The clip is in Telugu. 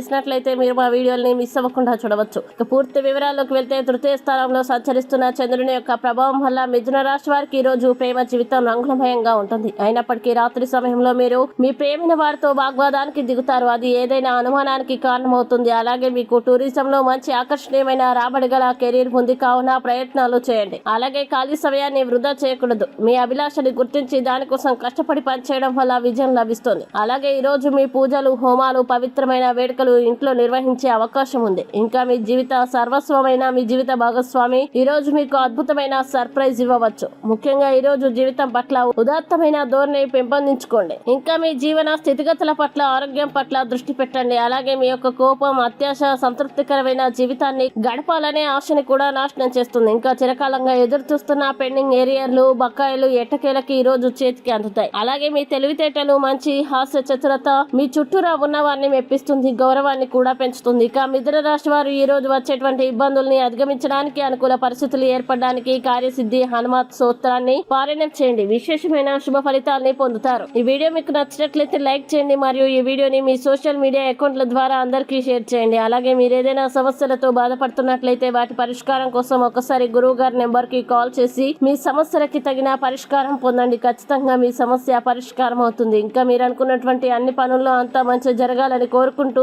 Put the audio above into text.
చేసినట్లయితే మీరు మా వీడియోల్ని మిస్ అవ్వకుండా చూడవచ్చు. ఇక పూర్తి వివరాల్లోకి వెళ్తే తృతీయ స్థానంలో సంచరిస్తున్న చంద్రుని యొక్క ప్రభావం వల్ల మిథున రాశి వారికి ఈ రోజు ప్రేమ జీవితం రంగులమయంగా ఉంటుంది. అయినప్పటికీ రాత్రి సమయంలో మీరు మీ ప్రేమిన వారితో వాగ్వాదానికి దిగుతారు. అది ఏదైనా అనుమానానికి కారణమవుతుంది. అలాగే మీకు టూరిజంలో మంచి ఆకర్షణీయమైన రాబడి గల కెరీర్ ఉంది కావున ప్రయత్నాలు చేయండి. అలాగే ఖాళీ సమయాన్ని వృధా చేయకూడదు. మీ అభిలాషని గుర్తించి దానికోసం కష్టపడి పనిచేయడం వల్ల విజయం లభిస్తుంది. అలాగే ఈ రోజు మీ పూజలు హోమాలు పవిత్రమైన వేడుకలు ఇంట్లో నిర్వహించే అవకాశం ఉంది. ఇంకా మీ జీవిత సర్వస్వమైన మీ జీవిత భాగస్వామి ఈ రోజు మీకు అద్భుతమైన సర్ప్రైజ్ ఇవ్వవచ్చు. ముఖ్యంగా ఈ రోజు జీవితం పట్ల ఉదాత్తమైన ధోరణి పెంపొందించుకోండి. ఇంకా మీ జీవన స్థితిగతుల పట్ల ఆరోగ్యం పట్ల దృష్టి పెట్టండి. అలాగే మీ యొక్క కోపం అత్యాశ సంతృప్తికరమైన జీవితాన్ని గడపాలనే ఆశని కూడా నాశనం చేస్తుంది. ఇంకా చిరకాలంగా ఎదురు చూస్తున్న పెండింగ్ ఏరియాలు బకాయిలు ఎట్టకేలకి ఈ రోజు చేతికి అందుతాయి. అలాగే మీ తెలివితేటలు మంచి హాస్య చతురత మీ చుట్టూరా ఉన్న వారిని మెప్పిస్తుంది గౌరవాన్ని కూడా పెంచుతుంది. ఇక మిథున రాశి వారు ఈ రోజు వచ్చేటువంటి ఇబ్బందుల్ని అధిగమించడానికి అనుకూల పరిస్థితులు ఏర్పడడానికి కార్యసిద్ధి హనుమత్ సూత్రాన్ని పారాయణం చేయండి. విశేషమైన శుభ ఫలితాలని పొందుతారు. ఈ వీడియో మీకు నచ్చినట్లయితే లైక్ చేయండి మరియు ఈ వీడియోని మీ సోషల్ మీడియా అకౌంట్ల ద్వారా అందరికీ షేర్ చేయండి. అలాగే మీరు ఏదైనా సమస్యలతో బాధపడుతున్నట్లయితే వాటి పరిష్కారం కోసం ఒకసారి గురువు గారి నెంబర్కి కాల్ చేసి మీ సమస్యలకి తగిన పరిష్కారం పొందండి. ఖచ్చితంగా మీ సమస్య పరిష్కారం అవుతుంది. ఇంకా మీరు అనుకున్నటువంటి అన్ని పనుల్లో అంతా మంచి జరగాలని కోరుకుంటూ